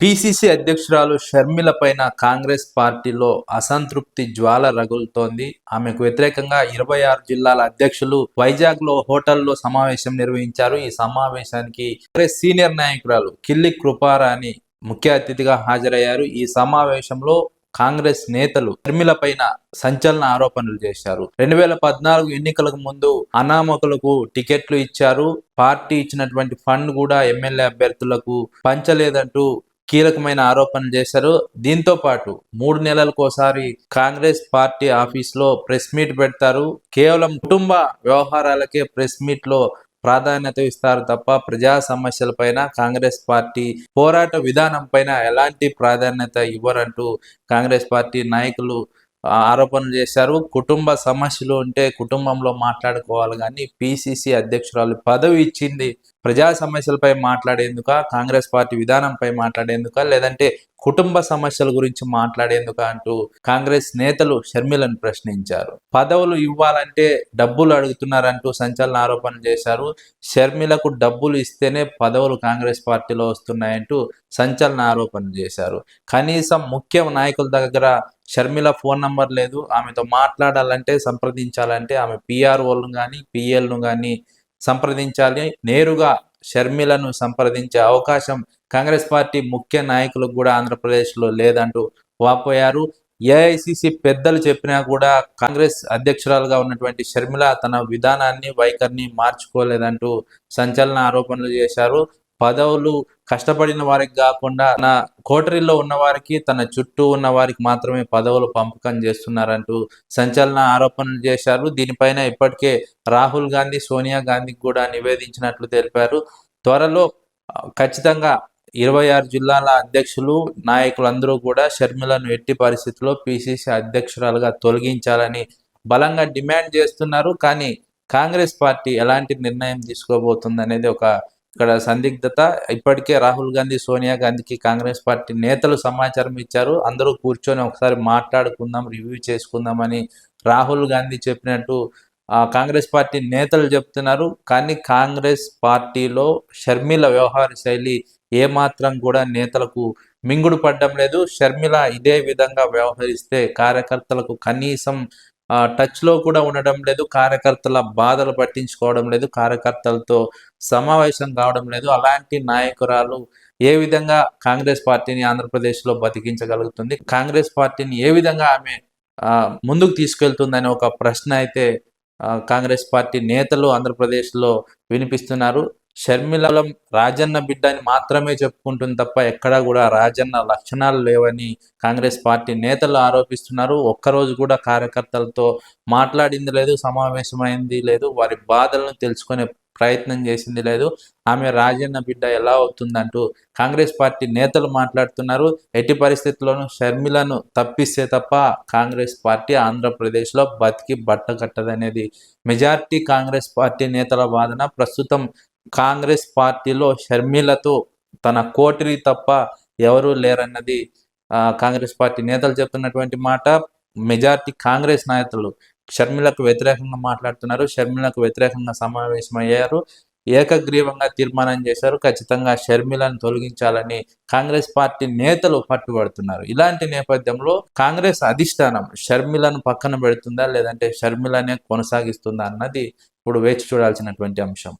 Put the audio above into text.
PCC అధ్యక్షురాలు షర్మిల పైన కాంగ్రెస్ పార్టీలో అసంతృప్తి జ్వాల రగులుతోంది. ఆమెకు వ్యతిరేకంగా ఇరవై ఆరు జిల్లాల అధ్యక్షులు వైజాగ్లో హోటల్లో సమావేశం నిర్వహించారు. ఈ సమావేశానికి కాంగ్రెస్ సీనియర్ నాయకురాలు కిల్లి కృపారాణి ముఖ్య అతిథిగా హాజరయ్యారు. ఈ సమావేశంలో కాంగ్రెస్ నేతలు షర్మిల పైన సంచలన ఆరోపణలు చేశారు. రెండు వేల పద్నాలుగు ఎన్నికలకు ముందు అనామకులకు టికెట్లు ఇచ్చారు. పార్టీ ఇచ్చినటువంటి ఫండ్ కూడా ఎమ్మెల్యే అభ్యర్థులకు పంచలేదంటూ కీలకమైన ఆరోపణలు చేశారు. దీంతో పాటు మూడు నెలలకోసారి కాంగ్రెస్ పార్టీ ఆఫీస్లో ప్రెస్ మీట్ పెడతారు. కేవలం కుటుంబ వ్యవహారాలకే ప్రెస్ మీట్లో ప్రాధాన్యత ఇస్తారు తప్ప ప్రజా సమస్యలపైన కాంగ్రెస్ పార్టీ పోరాట విధానం పైన ఎలాంటి ప్రాధాన్యత ఇవ్వరంటూ కాంగ్రెస్ పార్టీ నాయకులు ఆరోపణలు చేశారు. కుటుంబ సమస్యలు ఉంటే కుటుంబంలో మాట్లాడుకోవాలి కానీ పిసిసి అధ్యక్షురాలు పదవి ఇచ్చింది ప్రజా సమస్యలపై మాట్లాడేందుక? కాంగ్రెస్ పార్టీ విధానంపై మాట్లాడేందుక? లేదంటే కుటుంబ సమస్యల గురించి మాట్లాడేందుక అంటూ కాంగ్రెస్ నేతలు షర్మిలను ప్రశ్నించారు. పదవులు ఇవ్వాలంటే డబ్బులు అడుగుతున్నారంటూ సంచలన ఆరోపణలు చేశారు. షర్మిలకు డబ్బులు ఇస్తేనే పదవులు కాంగ్రెస్ పార్టీలో వస్తున్నాయంటూ సంచలన ఆరోపణలు చేశారు. కనీసం ముఖ్య నాయకుల దగ్గర షర్మిల ఫోన్ నంబర్ లేదు. ఆమెతో మాట్లాడాలంటే సంప్రదించాలంటే ఆమె పిఆర్ఓలను కానీ పిఎల్ను కానీ సంప్రదించాలి. నేరుగా షర్మిలను సంప్రదించే అవకాశం కాంగ్రెస్ పార్టీ ముఖ్య నాయకులకు కూడా ఆంధ్రప్రదేశ్లో లేదంటూ వాపోయారు. ఏఐసిసి పెద్దలు చెప్పినా కూడా కాంగ్రెస్ అధ్యక్షురాలుగా ఉన్నటువంటి షర్మిల తన విధానాన్ని వైఖరిని మార్చుకోలేదంటూ సంచలన ఆరోపణలు చేశారు. పదవులు కష్టపడిన వారికి కాకుండా నా కోటరీలో ఉన్న వారికి తన చుట్టూ ఉన్న వారికి మాత్రమే పదవులు పంపకం చేస్తున్నారంటూ సంచలన ఆరోపణలు చేశారు. దీనిపైన ఇప్పటికే రాహుల్ గాంధీ సోనియా గాంధీకి కూడా నివేదించినట్లు తెలిపారు. త్వరలో ఖచ్చితంగా ఇరవై ఆరు జిల్లాల అధ్యక్షులు నాయకులందరూ కూడా షర్మిలను ఎట్టి పరిస్థితుల్లో పిసిసి అధ్యక్షురాలుగా తొలగించాలని బలంగా డిమాండ్ చేస్తున్నారు. కానీ కాంగ్రెస్ పార్టీ ఎలాంటి నిర్ణయం తీసుకోబోతుంది అనేది ఒక ఇక్కడ సందిగ్ధత. ఇప్పటికే రాహుల్ గాంధీ సోనియా గాంధీకి కాంగ్రెస్ పార్టీ నేతలు సమాచారం ఇచ్చారు. అందరూ కూర్చొని ఒకసారి మాట్లాడుకుందాం రివ్యూ చేసుకుందామని రాహుల్ గాంధీ చెప్పినట్టు ఆ, కాంగ్రెస్ పార్టీ నేతలు చెప్తున్నారు. కానీ కాంగ్రెస్ పార్టీలో షర్మిల వ్యవహార శైలి ఏమాత్రం కూడా నేతలకు మింగుడు పడ్డం లేదు. షర్మిల ఇదే విధంగా వ్యవహరిస్తే కార్యకర్తలకు కనీసం ఆ, టచ్లో కూడా ఉండడం లేదు కార్యకర్తల బాధలు పట్టించుకోవడం లేదు కార్యకర్తలతో సమావేశం కావడం లేదు. అలాంటి నాయకురాలు ఏ విధంగా కాంగ్రెస్ పార్టీని ఆంధ్రప్రదేశ్లో బతికించగలుగుతుంది? కాంగ్రెస్ పార్టీని ఏ విధంగా ఆమె ముందుకు తీసుకెళ్తుందనే ఒక ప్రశ్న అయితే కాంగ్రెస్ పార్టీ నేతలు ఆంధ్రప్రదేశ్లో వినిపిస్తున్నారు. షర్మిలం రాజన్న బిడ్డ అని మాత్రమే చెప్పుకుంటుంది తప్ప ఎక్కడా కూడా రాజన్న లక్షణాలు లేవని కాంగ్రెస్ పార్టీ నేతలు ఆరోపిస్తున్నారు. ఒక్కరోజు కూడా కార్యకర్తలతో మాట్లాడింది లేదు సమావేశమైంది లేదు వారి బాధలను తెలుసుకునే ప్రయత్నం చేసింది లేదు. ఆమె రాజన్న బిడ్డ ఎలా అవుతుందంటూ కాంగ్రెస్ పార్టీ నేతలు మాట్లాడుతున్నారు. ఎట్టి పరిస్థితుల్లోనూ షర్మిలను తప్పిస్తే తప్ప కాంగ్రెస్ పార్టీ ఆంధ్రప్రదేశ్లో బతికి బట్ట కట్టదనేది. మెజార్టీ కాంగ్రెస్ పార్టీ నేతల వాదన ప్రస్తుతం కాంగ్రెస్ పార్టీలో షర్మిలతో తన కోటరి తప్ప ఎవరూ లేరన్నది ఆ, కాంగ్రెస్ పార్టీ నేతలు చెప్తున్నటువంటి మాట. మెజార్టీ కాంగ్రెస్ నాయకులు షర్మిలకు వ్యతిరేకంగా మాట్లాడుతున్నారు. షర్మిలకు వ్యతిరేకంగా సమావేశమయ్యారు. ఏకగ్రీవంగా తీర్మానం చేశారు. ఖచ్చితంగా షర్మిలను తొలగించాలని కాంగ్రెస్ పార్టీ నేతలు పట్టుబడుతున్నారు. ఇలాంటి నేపథ్యంలో కాంగ్రెస్ అధిష్టానం షర్మిలను పక్కన పెడుతుందా లేదంటే షర్మిలనే కొనసాగిస్తుందా అన్నది ఇప్పుడు వేచి చూడాల్సినటువంటి అంశం.